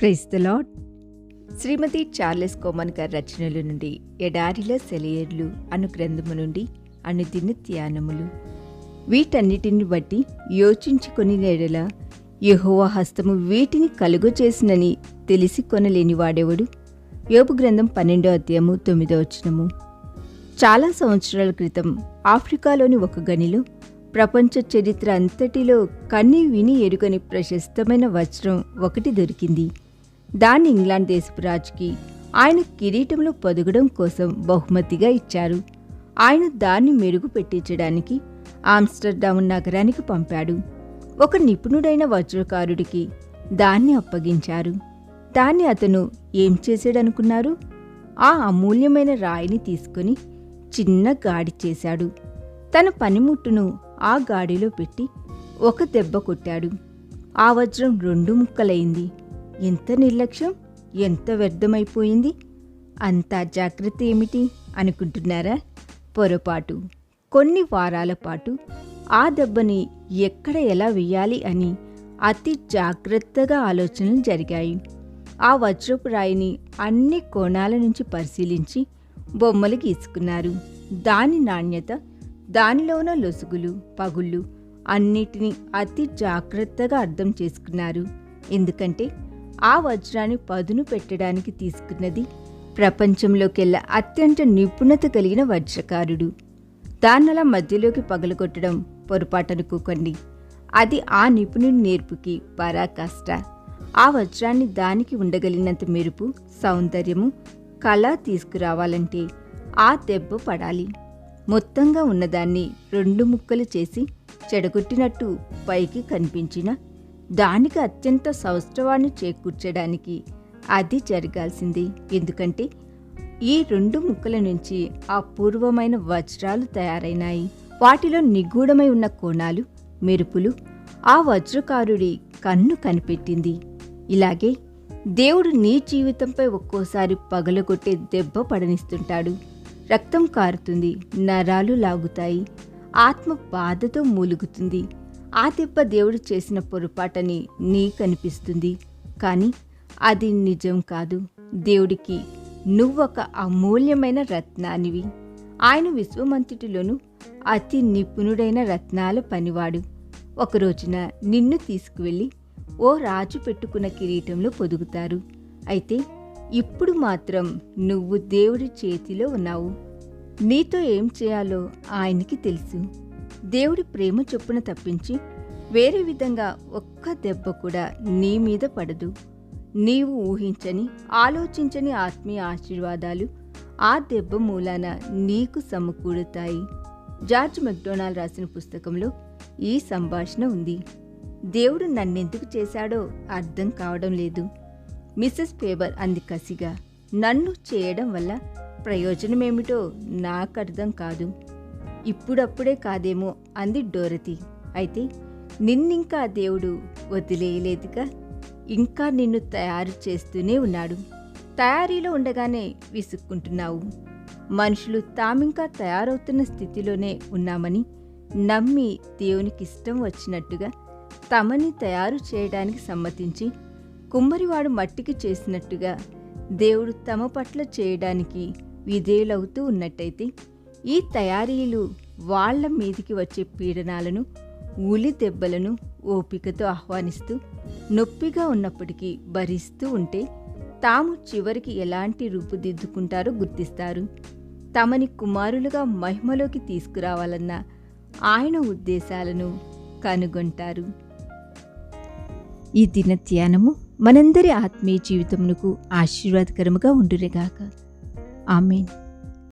Praise the Lord శ్రీమతి Charles Cowman గారి రచనల నుండి ఎడారిల సెలయర్లు అను గ్రంథము నుండి అనుదిన ధ్యానములు. వీటన్నిటిని బట్టి యోచించుకొని నేడల యహోవ హస్తము వీటిని కలుగు చేసినని తెలిసి కొనలేని వాడేవాడు? యోపు గ్రంథం పన్నెండో అధ్యాయము తొమ్మిదో వచనము. చాలా సంవత్సరాల క్రితం ఆఫ్రికాలోని ఒక గనిలో ప్రపంచ చరిత్ర అంతటిలో కన్ని విని ఎరుగని ప్రశస్తమైన వజ్రం ఒకటి దొరికింది. దాన్ని ఇంగ్లాండ్ దేశపు రాజుకి ఆయన కిరీటంలో పొదగడం కోసం బహుమతిగా ఇచ్చారు. ఆయన దాన్ని మెరుగు పెట్టించడానికి ఆమ్స్టర్డామ్ నగరానికి పంపాడు. ఒక నిపుణుడైన వజ్రకారుడికి దాన్ని అప్పగించారు. దాన్ని అతను ఏం చేశాడనుకున్నారు? ఆ అమూల్యమైన రాయిని తీసుకొని చిన్న గాడి చేశాడు. తన పనిముట్టును ఆ గాడిలో పెట్టి ఒక దెబ్బ కొట్టాడు. ఆ వజ్రం రెండు ముక్కలైంది. ఎంత నిర్లక్ష్యం ఎంత వ్యర్థమైపోయింది? అంత జాగ్రత్త ఏమిటి అనుకుంటున్నారా? పొరపాటు. కొన్ని వారాల పాటు ఆ దెబ్బని ఎక్కడ ఎలా వేయాలి అని అతి జాగ్రత్తగా ఆలోచనలు జరిగాయి. ఆ వజ్రపు రాయిని అన్ని కోణాల నుంచి పరిశీలించి బొమ్మలు గీసుకున్నారు. దాని నాణ్యత దానిలో ఉన్న లొసుగులు పగుళ్ళు అన్నిటినీ అతి జాగ్రత్తగా అర్థం చేసుకున్నారు. ఎందుకంటే ఆ వజ్రాన్ని పదును పెట్టడానికి తీసుకున్నది ప్రపంచంలోకెల్లా అత్యంత నిపుణత కలిగిన వజ్రకారుడు. దాన్నలా మధ్యలోకి పగలగొట్టడం పొరపాటనుకోకండి అది ఆ నిపుణుడి నేర్పుకి పరాకాష్ట. ఆ వజ్రాన్ని దానికి ఉండగలిగినంత మెరుపు సౌందర్యము కళ తీసుకురావాలంటే ఆ దెబ్బ పడాలి. మొత్తంగా ఉన్నదాన్ని రెండు ముక్కలు చేసి చెడగొట్టినట్టు పైకి కనిపించిన దానికి అత్యంత సౌష్ఠవాన్ని చేకూర్చడానికి అది జరగాల్సింది. ఎందుకంటే ఈ రెండు ముక్కల నుంచి అపూర్వమైన వజ్రాలు తయారైనాయి. వాటిలో నిగూఢమై ఉన్న కోణాలు మెరుపులు ఆ వజ్రకారుడి కన్ను కనిపెట్టింది. ఇలాగే దేవుడు నీ జీవితంపై ఒక్కోసారి పగలగొట్టే దెబ్బ పడనిస్తుంటాడు. రక్తం కారుతుంది నరాలు లాగుతాయి ఆత్మ బాధతో మూలుగుతుంది. ఆ దెబ్బ దేవుడు చేసిన పొరపాటని నీకనిపిస్తుంది. కానీ అది నిజం కాదు. దేవుడికి నువ్వొక అమూల్యమైన రత్నానివి. ఆయన విశ్వమంతటిలోనూ అతి నిపుణుడైన రత్నాల పనివాడు. ఒక రోజున నిన్ను తీసుకువెళ్ళి ఓ రాజు పెట్టుకున్న కిరీటంలో పొదుగుతారు. అయితే ఇప్పుడు మాత్రం నువ్వు దేవుడి చేతిలో ఉన్నావు. నీతో ఏం చేయాలో ఆయనకి తెలుసు. దేవుడి ప్రేమ చొప్పున తప్పించి వేరే విధంగా ఒక్క దెబ్బ కూడా నీ మీద పడదు. నీవు ఊహించని ఆలోచించని ఆత్మీయ ఆశీర్వాదాలు ఆ దెబ్బ మూలాన నీకు సమకూడుతాయి జార్జ్ మెక్డొనాల్డ్ రాసిన పుస్తకంలో ఈ సంభాషణ ఉంది. దేవుడు నన్నెందుకు చేశాడో అర్థం కావడం లేదు. మిస్సెస్ పేబర్ అంది కసిగా. నన్ను చేయడం వల్ల ప్రయోజనమేమిటో నాకు అర్థం కాదు. ఇప్పుడప్పుడే కాదేమో అంది డోరతి. అయితే నిన్నింకా దేవుడు వదిలేయలేదుగా? ఇంకా నిన్ను తయారు చేస్తూనే ఉన్నాడు. తయారీలో ఉండగానే విసుక్కుంటున్నావు. మనుషులు తామింకా తయారవుతున్న స్థితిలోనే ఉన్నామని నమ్మి దేవునికి ఇష్టం వచ్చినట్టుగా తమని తయారు చేయడానికి సమ్మతించి కుమ్మరివాడు మట్టికి చేసినట్టుగా దేవుడు తమ పట్ల చేయడానికి విధేయులవుతూ ఉన్నట్టయితే ఈ తయారీలు వాళ్ళ మీదికి వచ్చే పీడనాలను ఉలి దెబ్బలను ఓపికతో ఆహ్వానిస్తూ నొప్పిగా ఉన్నప్పటికీ భరిస్తూ ఉంటే తాము చివరికి ఎలాంటి రూపుదిద్దుకుంటారో గుర్తిస్తారు. తమని కుమారులుగా మహిమలోకి తీసుకురావాలన్న ఆయన ఉద్దేశాలను కనుగొంటారు. ఈ దిన ధ్యానము మనందరి ఆత్మీయ జీవితమునకు ఆశీర్వాదకరముగా ఉండురేగాక ఆమెన్.